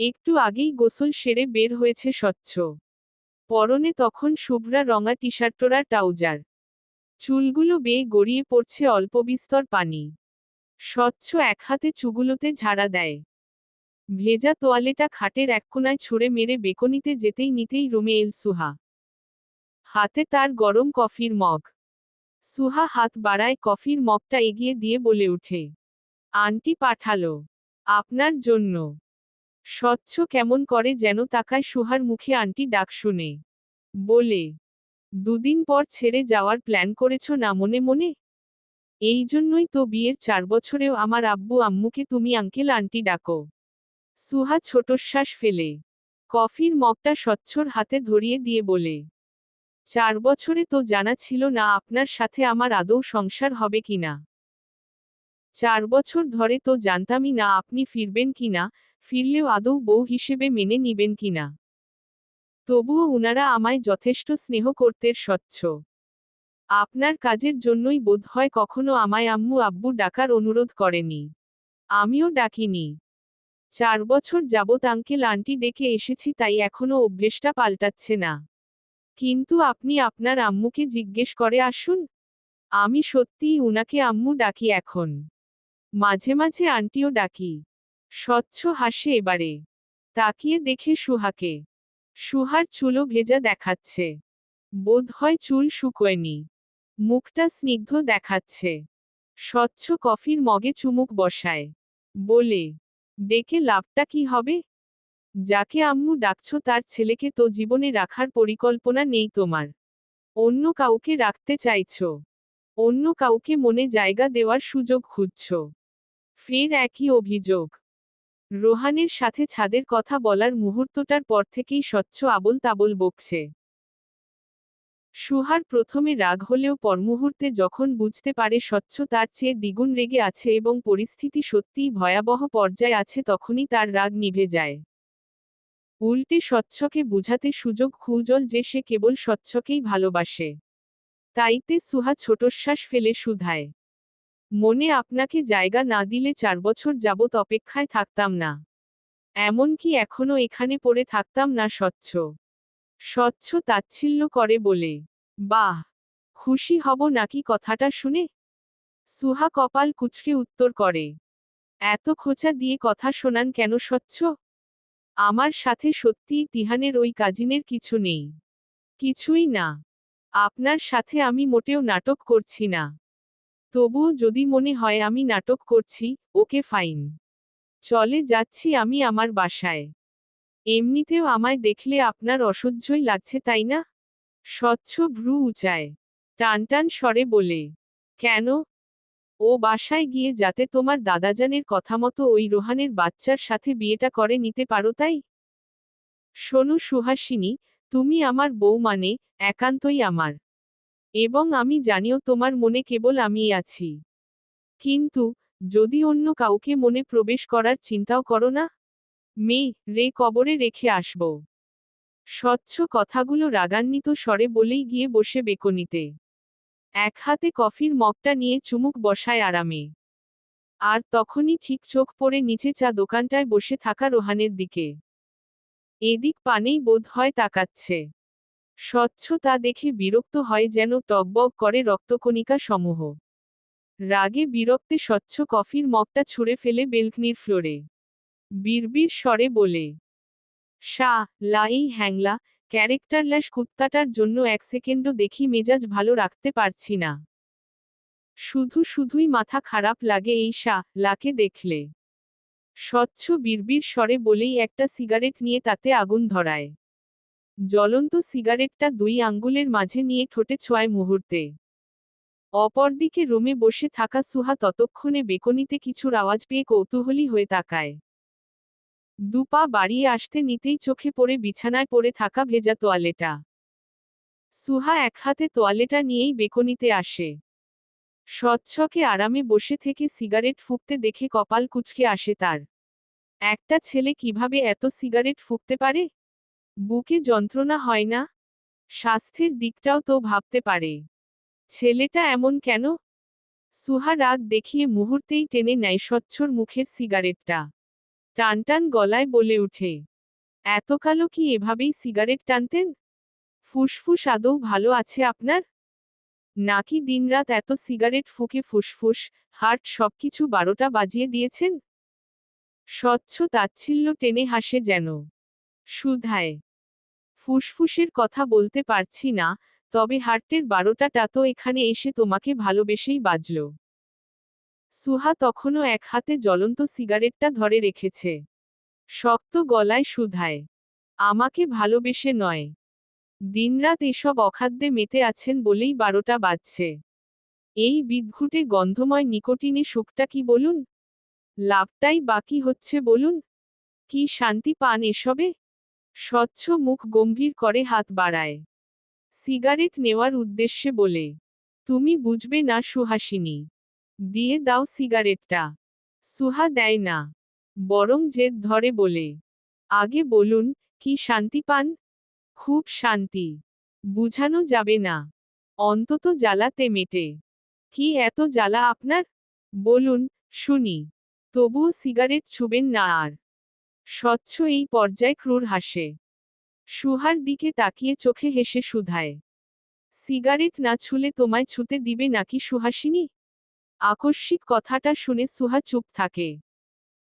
একটু আগেই গোসল সেরে বের হয়েছে স্বচ্ছ। পরনে তখন শুভ্রা রঙা টিশার্টরা ট্রাউজার। চুলগুলো বেয়ে গড়িয়ে পড়ছে অল্প বিস্তর পানি। স্বচ্ছ এক হাতে চুগুলোতে ঝাড়া দেয়। ভেজা তোয়ালেটা খাটের এক কোনায় ছুঁড়ে মেরে বেকনিতে যেতেই নিতেই রুমে এল সুহা। হাতে তার গরম কফির মগ। সুহা হাত বাড়ায় কফির মগটা এগিয়ে দিয়ে বলে উঠে, আন্টি পাঠালো। আপনার জন্য। স্বচ্ছ কেমন করে যেন তাকায় সুহার মুখে আন্টি ডাক শুনে। বলে, দুদিন পর ছেড়ে যাওয়ার প্ল্যান করেছ না মনে মনে? এই জন্যই তো বিয়ের চার বছরেও আমার আব্বু আম্মুকে তুমি আঙ্কেল আন্টি ডাকো সুহা ছোটশ্বাস ফেলে। কফির মগটা স্বচ্ছর হাতে ধরিয়ে দিয়ে বলে, চার বছরে তো জানা ছিল না আপনার সাথে আমার আদৌ সংসার হবে কিনা। চার বছর ধরে তো জানতামই না আপনি ফিরবেন কিনা ফিরলেও আদৌ বউ হিসেবে মেনে নিবেন কিনা তবুও উনারা আমায় যথেষ্ট স্নেহ করতে স্বচ্ছ। আপনার কাজের জন্যই বোধ হয় কখনো আমায় আম্মু আব্বু ডাকার অনুরোধ করেনি। আমিও ডাকিনি। চার বছর যাবৎ আঙ্কেল আন্টি ডেকে এসেছি তাই এখনও অভ্যেসটা পাল্টাচ্ছে না। কিন্তু আপনি আপনার আম্মুকে জিজ্ঞেস করে আসুন। আমি সত্যিই উনাকে আম্মু ডাকি এখন। মাঝে মাঝে আন্টিও ডাকি। স্বচ্ছ হাসে এবারে। তাকিয়ে দেখে সুহাকে। সুহার চুলও ভেজা দেখাচ্ছে। বোধ হয় চুল শুকোয়নি। মুখটা স্নিগ্ধ দেখাচ্ছে। স্বচ্ছ কফির মগে চুমুক বসায়। বলে ডেকে লাভটা কি হবে? যাকে আম্মু ডাকছ তার ছেলেকে তো জীবনে রাখার পরিকল্পনা নেই তোমার। অন্য কাউকে রাখতে চাইছ। অন্য কাউকে মনে জায়গা দেওয়ার সুযোগ খুঁজছ। ফের একই অভিযোগ। রোহানের সাথে ছাদের কথা বলার মুহূর্তটার পর থেকেই স্বচ্ছ আবল তাবল বকছে। সুহার প্রথমে রাগ হলেও পরমুহূর্তে যখন বুঝতে পারে স্বচ্ছ তার চেয়ে দ্বিগুণ রেগে আছে এবং পরিস্থিতি সত্যিই ভয়াবহ পর্যায়ে আছে তখনই তার রাগ নিভে যায়। উল্টে স্বচ্ছকে বুঝাতে সুযোগ খুঁজল যে সে কেবল স্বচ্ছকেই ভালোবাসে। তাইতে সুহা ছোটশ্বাস ফেলে সুধায়। মনে আপনাকে জায়গা না দিলে চার বছর যাবৎ অপেক্ষায় থাকতাম না। এমনকি এখনও এখানে পড়ে থাকতাম না স্বচ্ছ। স্বচ্ছ তাচ্ছিল্য করে বলে, বাহ, খুশি হব নাকি কথাটা শুনে? সুহা কপাল কুচকে উত্তর করে, এত খোঁচা দিয়ে কথা শোনান কেন স্বচ্ছ? আমার সাথে সত্যিই তিহানের ওই কাজিনের কিছু নেই। কিছুই না। আপনার সাথে আমি মোটেও নাটক করছি না। তবুও যদি মনে হয় আমি নাটক করছি, ওকে ফাইন। চলে যাচ্ছি আমি আমার বাসায়। এমনিতেও আমায় দেখলে আপনার অসহ্যই লাগছে, তাই না? স্বচ্ছ ভ্রু উচায়। টানটান স্বরে বলে, কেন? ও বাসায় গিয়ে যাতে তোমার দাদাজানের কথা মতো ওই রোহানের বাচ্চার সাথে বিয়েটা করে নিতে পারো, তাই? শোনো সুহাসিনী, তুমি আমার বউ মানে একান্তই আমার। এবং আমি জানিও তোমার মনে কেবল আমিই আছি। কিন্তু, যদি অন্য কাউকে মনে প্রবেশ করার চিন্তাও করো না? মেয়ে, রে কবরে রেখে আসব। স্বচ্ছ কথাগুলো রাগান্বিত স্বরে বলেই গিয়ে বসে বেকনিতে। এক হাতে কফির মগটা নিয়ে চুমুক বসায় আরামে। আর তখনই ঠিক চোখ পড়ে নিচে চা দোকানটায় বসে থাকা রোহানের দিকে। এদিক পানেই বোধ হয় তাকাচ্ছে। স্বচ্ছ তা দেখে বিরক্ত হয় যেন টকবক করে রক্তকণিকা সমূহ। রাগে বিরক্তে স্বচ্ছ কফির মগটা ছুঁড়ে ফেলে বেলকনির ফ্লোরে। বিড়বিড় স্বরে বলে, শাহ, লাই হ্যাংলা ক্যারেক্টারলেস কুত্তাটার জন্য এক সেকেন্ডও দেখি মেজাজ ভালো রাখতে পারছি না। শুধু শুধুই মাথা খারাপ লাগে এই শাহ, লাকে দেখলে। স্বচ্ছ বিড়বিড় স্বরে বলেই একটা সিগারেট নিয়ে তাতে আগুন ধরায়। জ্বলন্ত সিগারেটটা দুই আঙ্গুলের মাঝে নিয়ে ঠোঁটে ছোঁয়ায় মুহূর্তে। অপরদিকে রুমে বসে থাকা সুহা ততক্ষণে বেকনিতে কিছুর আওয়াজ পেয়ে কৌতূহলী হয়ে তাকায়। দুপা বাড়িয়ে আসতে নিতেই চোখে পড়ে বিছানায় পড়ে থাকা ভেজা তোয়ালেটা। সুহা এক হাতে তোয়ালেটা নিয়েই বেকনিতে আসে। স্বচ্ছকে আরামে বসে থেকে সিগারেট ফুঁকতে দেখে কপাল কুচকে আসে তার। একটা ছেলে কীভাবে এত সিগারেট ফুঁকতে পারে? বুকে যন্ত্রণা হয় না? স্বাস্থ্যের দিকটাও তো ভাবতে পারে। ছেলেটা এমন কেন? সুহা রাগ দেখিয়ে মুহূর্তেই টেনে নেয় স্বচ্ছর মুখের সিগারেটটা। টানটান গলায় বলে উঠে এত কালো কি এভাবেই সিগারেট টানতেন? ফুসফুস আদৌ ভালো আছে আপনার? নাকি দিনরাত এত সিগারেট ফুকে ফুসফুস, হার্ট সবকিছু বারোটা বাজিয়ে দিয়েছেন? স্বচ্ছ তাচ্ছিল্য টেনে হাসে যেন। সুধায় ফুসফুসের কথা বলতে পারছি না, তবে হার্টের বারোটাটা তো এখানে এসে তোমাকে ভালোবেসেই বাজল। সুহা তখনও এক হাতে জ্বলন্ত সিগারেটটা ধরে রেখেছে। শক্ত গলায় সুধায়, আমাকে ভালোবেসে নয়। দিনরাত এসব অখাদ্যে মেতে আছেন বলেই বারোটা বাজছে। এই বিদঘুটে গন্ধময় নিকোটিনে সুখটা কি বলুন? লাভটাই বাকি হচ্ছে বলুন? কি শান্তি পান এসবে? স্বচ্ছ মুখ গম্ভীর করে হাত বাড়ায়। সিগারেট নেওয়ার উদ্দেশ্যে বলে, তুমি বুঝবে না সুহাসিনী। দিয়ে দাও সিগারেটটা সুহা দেয় না। বরং জেদ ধরে বলে, আগে বলুন, কি শান্তি পান? খুব শান্তি। বুঝানো যাবে না। অন্তত জ্বালাতে মেটে। কি এত জ্বালা আপনার? বলুন, শুনি। তবুও সিগারেট ছুবেন না আর। স্বচ্ছ এই পর্যায়ে ক্রুর হাসে। সুহার দিকে তাকিয়ে চোখে হেসে সুধায় সিগারেট না ছুলে তোমায় ছুতে দিবে নাকি সুহাসিনী? আকস্মিক কথাটা শুনে সুহা চুপ থাকে।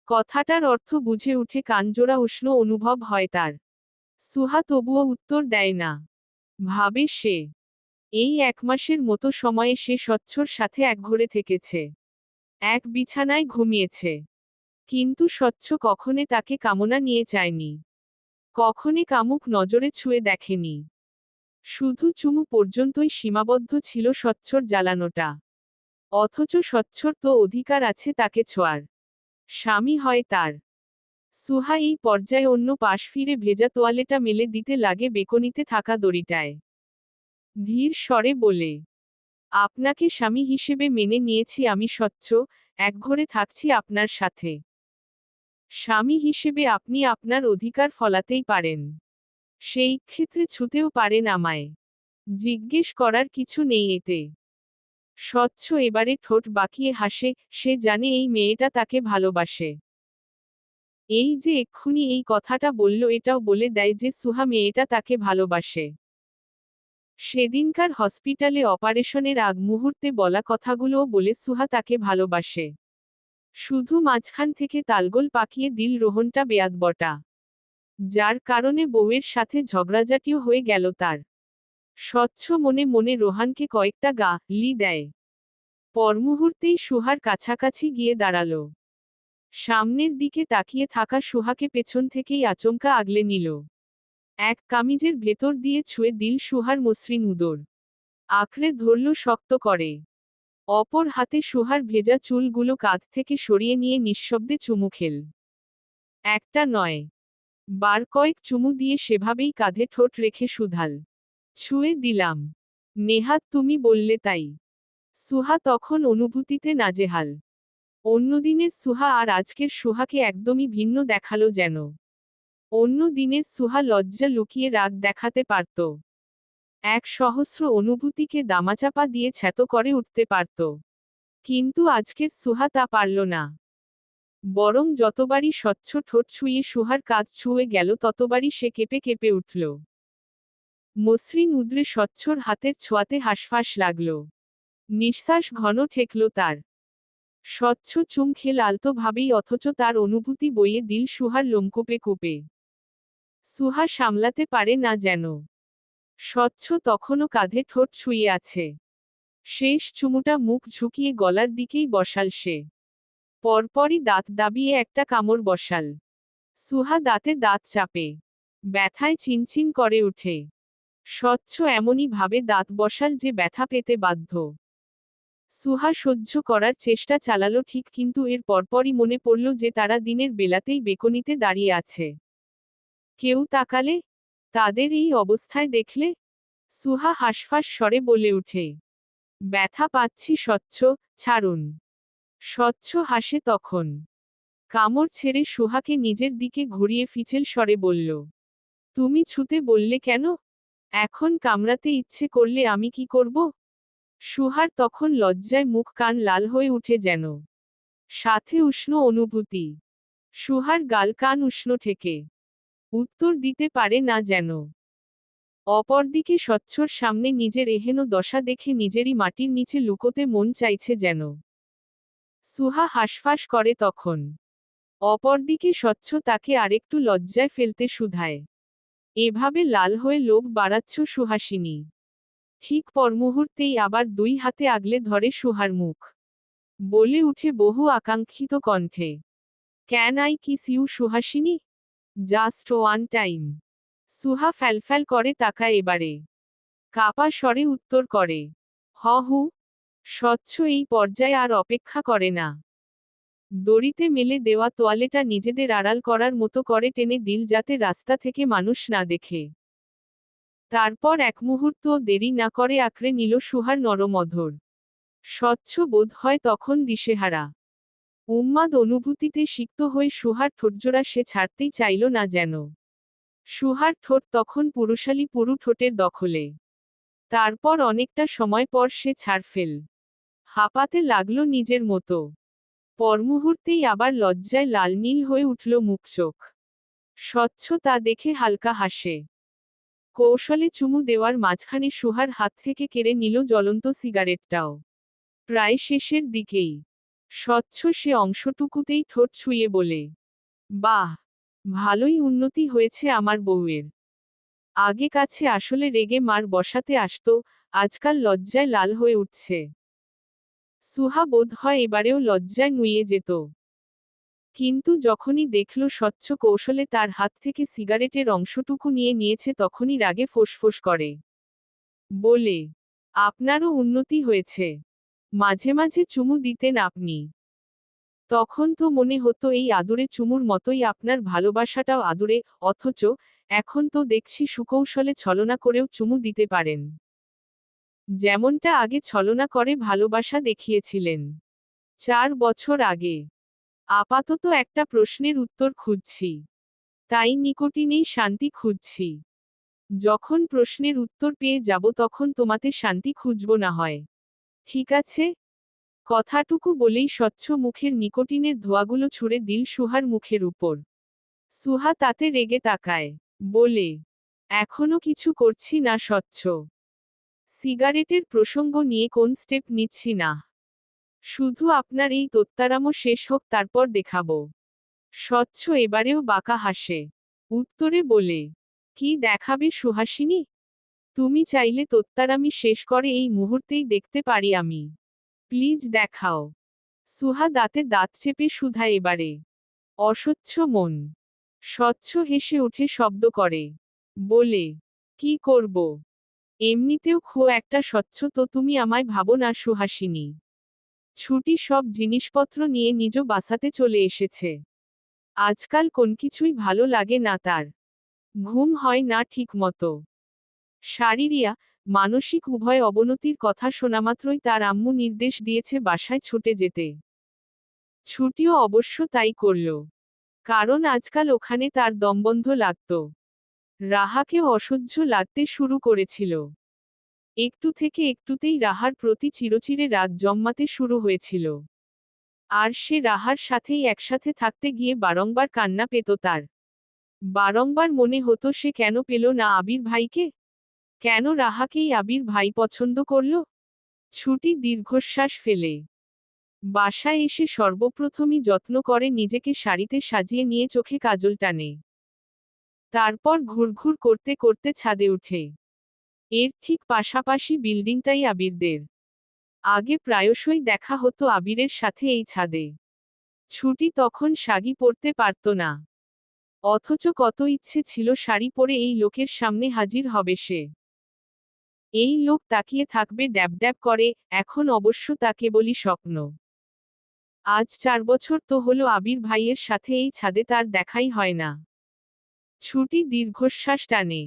কথাটার অর্থ বুঝে উঠে কানজোড়া উষ্ণ অনুভব হয় তার। সুহা তবুও উত্তর দেয় না। ভাবে সে। এই এক মাসের মতো সময়ে সে স্বচ্ছর সাথে একঘরে থেকেছে। এক বিছানায় ঘুমিয়েছে। কিন্তু স্বচ্ছ কখনে তাকে কামনা নিয়ে চায়নি কখনে কামুক নজরে ছুঁয়ে দেখেনি। শুধু চুমু পর্যন্তই সীমাবদ্ধ ছিল স্বচ্ছর জ্বালানোটা। অথচ স্বচ্ছর তো অধিকার আছে তাকে ছোঁয়ার। স্বামী হয় তার। সুহা এই পর্যায়ে অন্য পাশ ফিরে ভেজা তোয়ালেটা মেলে দিতে লাগে বেকনিতে থাকা দড়িটায়। ধীর স্বরে বলে, আপনাকে স্বামী হিসেবে মেনে নিয়েছি আমি স্বচ্ছ, একঘরে থাকছি আপনার সাথে। স্বামী হিসেবে আপনি আপনার অধিকার ফলাতেই পারেন। সেই ক্ষেত্রে ছুতেও পারেন আমায়। জিজ্ঞেস করার কিছু নেই এতে। স্বচ্ছ এবারে ঠোঁট বাঁকিয়ে হাসে, সে জানে এই মেয়েটা তাকে ভালোবাসে। এই যে এক্ষুনি এই কথাটা বলল এটাও বলে দেয় যে সুহা মেয়েটা তাকে ভালোবাসে। সেদিনকার হসপিটালে অপারেশনের আগ মুহূর্তে বলা কথাগুলোও বলে সুহা তাকে ভালোবাসে। শুধু মাঝখান থেকে তালগোল পাকিয়ে দিল রোহনটা বেয়াদ বটা। যার কারণে বউয়ের সাথে ঝগড়াঝাটিও হয়ে গেল তার। স্বচ্ছ মনে মনে রোহানকে কয়েকটা গা লি দেয়। পরমুহূর্তেই সুহার কাছাকাছি গিয়ে দাঁড়াল। সামনের দিকে তাকিয়ে থাকা সুহাকে পেছন থেকেই আচমকা আগলে নিল। এক কামিজের ভেতর দিয়ে ছুঁয়ে দিল সুহার মসৃণ উদর। আঁকড়ে ধরল শক্ত করে। অপর হাতে সুহার ভেজা চুলগুলো কাঁধ থেকে সরিয়ে নিয়ে নিঃশব্দে চুমু খেল। একটা নয়। বার কয়েক চুমু দিয়ে সেভাবেই কাঁধে ঠোঁট রেখে সুধাল। ছুঁয়ে দিলাম। নেহাত তুমি বললে তাই। সুহা তখন অনুভূতিতে নাজেহাল। অন্যদিনের সুহা আর আজকের সুহাকে একদমই ভিন্ন দেখাল যেন। অন্য দিনের সুহা লজ্জা লুকিয়ে রাগ দেখাতে পারত। এক সহস্র অনুভূতিকে দামাচাপা দিয়ে ছ্যাত করে উঠতে পারত। কিন্তু আজকের সুহা তা পারল না। বরং যতবারই স্বচ্ছ ঠোঁট ছুঁয়ে সুহার কাজ ছুঁয়ে গেল, ততবারই সে কেঁপে কেঁপে উঠল। মসৃণ উদ্রে স্বচ্ছর হাতের ছোঁয়াতে হাসফাস লাগল। নিঃশ্বাস ঘন ঠেকল তার। স্বচ্ছ চুম খেল আলতোভাবেই, অথচ তার অনুভূতি বইয়ে দিল সুহার লোমকূপে কূপে। সুহা সামলাতে পারে না যেন। স্বচ্ছ তখনও কাঁধে ঠোঁট ছুঁয়ে আছে। শেষ চুমুটা মুখ ঝুঁকিয়ে গলার দিকেই বসাল সে। পরপরই দাঁত দাবিয়ে একটা কামড় বসাল। সুহা দাঁতে দাঁত চাপে। ব্যথায় চিনচিন করে উঠে। স্বচ্ছ এমনই ভাবে দাঁত বসাল যে ব্যথা পেতে বাধ্য। সুহা সহ্য করার চেষ্টা চালালো ঠিক কিন্তু এর পরপরই মনে পড়ল যে তারা দিনের বেলাতেই বেকনিতে দাঁড়িয়ে আছে। কেউ তাকালে তাদের এই অবস্থায় দেখলে সুহা হাসফাস স্বরে বলে উঠে ব্যথা পাচ্ছি স্বচ্ছ, ছাড়ুন। স্বচ্ছ হাসে তখন। কামড় ছেড়ে সুহাকে নিজের দিকে ঘুরিয়ে ফিচেল স্বরে বলল, তুমি ছুতে বললে কেন? এখন কামড়াতে ইচ্ছে করলে আমি কি করব? সুহার তখন লজ্জায় মুখ কান লাল হয়ে উঠে যেন। সাথে উষ্ণ অনুভূতি। সুহার গাল কান উষ্ণ ঠেকে। উত্তর দিতে পারে না যেন। অপরদিকে স্বচ্ছর সামনে নিজের এহেন দশা দেখে নিজেরই মাটির নিচে লুকোতে মন চাইছে যেন। সুহা হাসফাস করে তখন। অপরদিকে স্বচ্ছ তাকে আরেকটু লজ্জায় ফেলতে শুধায়। এভাবে লাল হয়ে লোভ বাড়াচ্ছ সুহাসিনী। ঠিক পরমুহূর্তেই আবার দুই হাতে আগলে ধরে সুহার মুখ। বলে উঠে বহু আকাঙ্ক্ষিত কণ্ঠে। Can I kiss you Suhasini? Just one time. Suha ফ্যালফ্যাল করে তাকায় এবারে। কাপা স্বরে উত্তর করে, হ, হু। স্বচ্ছ এই পর্যায়ে আর অপেক্ষা করে না। দড়িতে মেলে দেওয়া তোয়ালেটা নিজেদের আড়াল করার মতো করে টেনে দিল যাতে রাস্তা থেকে মানুষ না দেখে। তারপর এক মুহূর্তও দেরি না করে আঁকড়ে নিল সুহার নরমধর। স্বচ্ছ বোধ হয় তখন দিশেহারা। উন্মাদ অনুভূতিতে সিক্ত হয়ে সুহার ঠোঁটজোড়া সে ছাড়তেই চাইল না যেন। সুহার ঠোঁট তখন পুরুষালী পুরু ঠোঁটের দখলে। তারপর অনেকটা সময় পর সে ছাড় ফেল। হাঁপাতে লাগল নিজের মতো। পরমুহূর্তেই আবার লজ্জায় লাল নীল হয়ে উঠল মুখ চোখ। স্বচ্ছ তা দেখে হালকা হাসে। কৌশলে চুমু দেওয়ার মাঝখানে সুহার হাত থেকে কেড়ে নিল জ্বলন্ত সিগারেটটাও। প্রায় শেষের দিকেই। স্বচ্ছ সে অংশটুকুতেই ঠোঁট ছুঁয়ে বলে, বাহ, ভালোই উন্নতি হয়েছে আমার বউয়ের। আগে কাছে আসলে রেগে মার বসাতে আসত, আজকাল লজ্জায় লাল হয়ে উঠছে। সুহা বোধ হয় এবারেও লজ্জায় নুয়ে যেত। কিন্তু যখনই দেখল স্বচ্ছ কৌশলে তার হাত থেকে সিগারেটের অংশটুকু নিয়ে নিয়েছে তখনই রাগে ফোঁসফোঁস করে। বলে, আপনারও উন্নতি হয়েছে। মাঝে মাঝে চুমু দিতেন আপনি। তখন তো মনে হতো এই আদুরে চুমুর মতোই আপনার ভালোবাসাটাও আদুরে, অথচ এখন তো দেখছি সুকৌশলে ছলনা করেও চুমু দিতে পারেন। যেমনটা আগে ছলনা করে ভালোবাসা দেখিয়েছিলেন। চার বছর আগে। আপাতত একটা প্রশ্নের উত্তর খুঁজছি। তাই নিকটিনেই শান্তি খুঁজছি। যখন প্রশ্নের উত্তর পেয়ে যাব তখন তোমাতে শান্তি খুঁজব না হয়। ঠিক আছে? কথাটুকু বলেই স্বচ্ছ মুখের নিকোটিনের ধোয়াগুলো ছুঁড়ে দিল সুহার মুখের উপর। সুহা তাতে রেগে তাকায়, বলে, এখনও কিছু করছি না, স্বচ্ছ। সিগারেটের প্রসঙ্গ নিয়ে কোন স্টেপ নিচ্ছি না। শুধু আপনার এই তোত্তারামো শেষ হোক, তারপর দেখাবো। স্বচ্ছ এবারেও বাঁকা হাসে, উত্তরে বলে, কি দেখাবে সুহাসিনী? তুমি চাইলে তোত্তারামি শেষ করে এই মুহূর্তেই দেখতে পারি আমি। প্লিজ দেখাও। সুহা দাঁতে দাঁত চেপে সুধা এবারে। অস্বচ্ছ মন। স্বচ্ছ হেসে উঠে শব্দ করে। বলে, কি করব? এমনিতেও খো একটা স্বচ্ছ তো তুমি আমায় ভাবো না সুহাসিনী। ছুটি সব জিনিসপত্র নিয়ে নিজ বাসাতে চলে এসেছে। আজকাল কোন কিছুই ভালো লাগে না তার। ঘুম হয় না ঠিক মতো শারীরিয়া, মানসিক উভয় অবনতির কথা শোনামাত্রই তার আম্মু নির্দেশ দিয়েছে বাসায় ছুটে যেতে। ছুটিও অবশ্য তাই করল। কারণ আজকাল ওখানে তার দমবন্ধ লাগত। রাহাকে অসহ্য লাগতে শুরু করেছিল। একটু থেকে একটুতেই রাহার প্রতি চিরচিরে রাগ জম্মাতে শুরু হয়েছিল। আর সে রাহার সাথেই একসাথে থাকতে গিয়ে বারংবার কান্না পেত তার। বারংবার মনে হতো সে কেন পেল না আবির ভাইকে? কেন রাহাকেই আবির ভাই পছন্দ করল? ছুটি দীর্ঘশ্বাস ফেলে। বাসায় এসে সর্বপ্রথমই যত্ন করে নিজেকে শাড়িতে সাজিয়ে নিয়ে চোখে কাজল টানে। তারপর ঘুরঘুর করতে করতে ছাদে উঠে এর ঠিক পাশাপাশি বিল্ডিংটাই আবিরদের। আগে প্রায়শই দেখা হতো আবিরের সাথে এই ছাদে। ছুটি তখন শাগি পরতে পারত না। অথচ কত ইচ্ছে ছিল শাড়ি পরে এই লোকের সামনে হাজির হবে সে। এই লোক তাকিয়ে থাকবে, ড্যাব ড্যাব করে, এখন অবশ্য তাকে বলি স্বপ্ন। আজ চার বছর তো হলো আবির ভাইয়ের সাথে এই ছাদে তার দেখাই হয় না। ছুটি দীর্ঘশ্বাস টানে।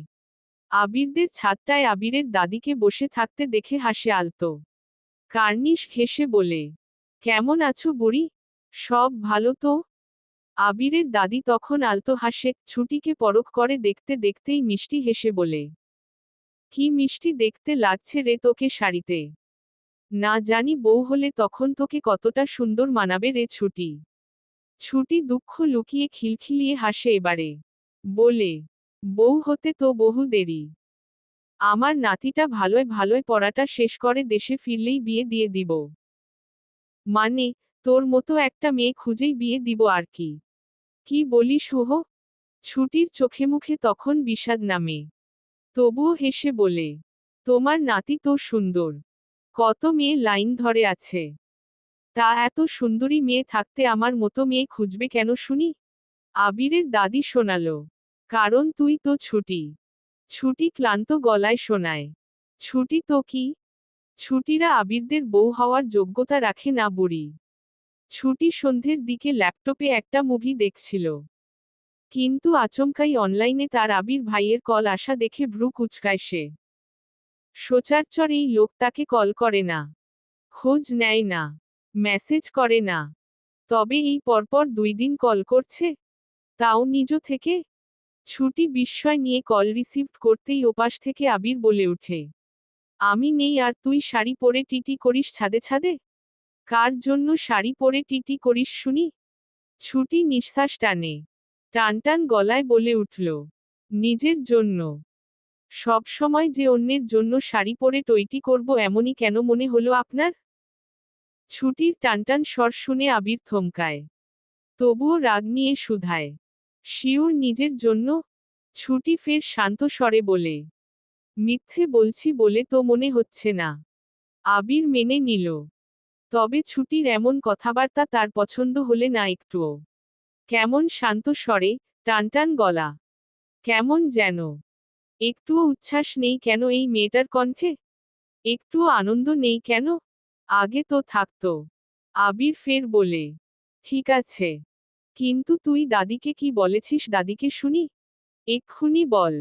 আবিরদের ছাদটায় আবিরের দাদিকে বসে থাকতে দেখে হাসে আলতো। কার্নিশ ঘেসে বলে, কেমন আছো বুড়ি? সব ভালো তো? আবিরের দাদি তখন আলতো হাসে, ছুটিকে পরখ করে দেখতে দেখতেই মিষ্টি হেসে বলে কি মিষ্টি দেখতে লাগছে রে তোকে শাড়িতে? না জানি বউ হলে তখন তোকে কতটা সুন্দর মানাবে রে ছুটি। ছুটি দুঃখ লুকিয়ে খিলখিলিয়ে হাসে এবারে। বলে, বউ হতে তো বহু দেরি। আমার নাতিটা ভালোয় ভালোয় পড়াটা শেষ করে দেশে ফিরলেই বিয়ে দিয়ে দিব। মানে তোর মতো একটা মেয়ে খুঁজেই বিয়ে দিব আর কি। কি বলিস হুহ ছুটির চোখে মুখে তখন বিষাদ নামে। তবুও হেসে বলে, তোমার নাতি তো সুন্দর। কত মেয়ে লাইন ধরে আছে। তা এত সুন্দরী মেয়ে থাকতে আমার মতো মেয়ে খুঁজবে কেন শুনি? আবিরের দাদি শোনালো, কারণ তুই তো ছুটি। ছুটি ক্লান্ত গলায় শোনায়। ছুটি তো কি? ছুটিরা আবিরদের বউ হওয়ার যোগ্যতা রাখে না বুড়ি। ছুটি সন্ধ্যের দিকে ল্যাপটপে একটা মুভি দেখছিল। কিন্তু আচমকাই অনলাইনে তার আবির ভাইয়ের কল আসা দেখে ভ্রু কুচকায় সে। সোচারচর এই লোক তাকে কল করে না। খোঁজ নেয় না। মেসেজ করে না। তবে এই পরপর দুই দিন কল করছে? তাও নিজ থেকে? ছুটি বিস্ময় নিয়ে কল রিসিভ করতেই ওপাশ থেকে আবির বলে ওঠে। আমি নেই আর তুই শাড়ি পরে টিটি করিস ছাদে ছাদে? কার জন্য শাড়ি পরে টিটি করিস শুনি? ছুটি নিঃশ্বাস টানে। টানটান গলায় বলে উঠল, নিজের জন্য। সব সময় যে অন্যের জন্য শাড়ি পরে টইটি করব এমনই কেন মনে হলো আপনার? ছুটির টানটান স্বর শুনে আবির থমকায়। তবুও রাগ নিয়ে শুধায় শিউর নিজের জন্য? ছুটি ফের শান্ত স্বরে বলে। মিথ্যে বলছি বলে তো মনে হচ্ছে না। আবির মেনে নিল। তবে ছুটির এমন কথাবার্তা তার পছন্দ হলে না একটুও। কেমন শান্ত স্বরে টানটান গলা। কেমন যেন। একটুও উচ্ছ্বাস নেই কেন এই মেয়েটার কণ্ঠে? একটুও আনন্দ নেই কেন? আগে তো থাকতো। আবির ফের বলে, ঠিক আছে। কিন্তু তুই দাদিকে কি বলেছিস দাদিকে শুনি? এক্ষুনি বল।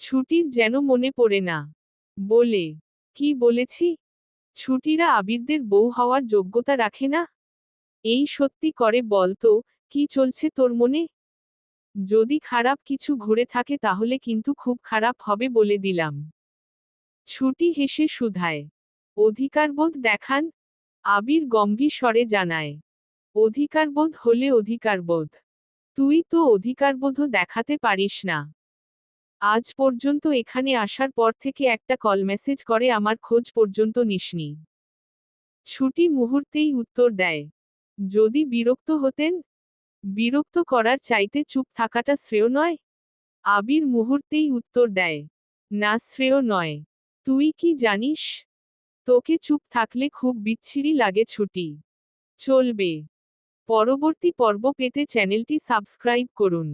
ছুটির যেন মনে পড়ে না। বলে, কি বলেছি? ছুটিরা আবিরদের বউ হওয়ার যোগ্যতা রাখে না? এই সত্যি করে বলতো কি চলছে তোর মনে? যদি খারাপ কিছু ঘুরে থাকে তাহলে কিন্তু খুব খারাপ হবে বলে দিলাম। ছুটি হেসে শুধায় অধিকারবোধ দেখান, আবির গম্ভীর স্বরে জানায়। অধিকারবোধ হলে অধিকারবোধ। তুই তো অধিকারবোধও দেখাতে পারিস না। আজ পর্যন্ত এখানে আসার পর থেকে একটা কল মেসেজ করে আমার খোঁজ পর্যন্ত নিসনি। ছুটি মুহূর্তেই উত্তর দেয়। যদি বিরক্ত হতেন বিরক্ত করার চাইতে চুপ থাকাটা শ্রেয় নয়? আবির মুহূর্তেই উত্তর দেয়, না শ্রেয় নয়। তুই কি জানিস? তোকে চুপ থাকলে খুব বিচ্ছিরি লাগে ছুটি। চলবে। পরবর্তী পর্ব পেতে চ্যানেলটি সাবস্ক্রাইব করুন।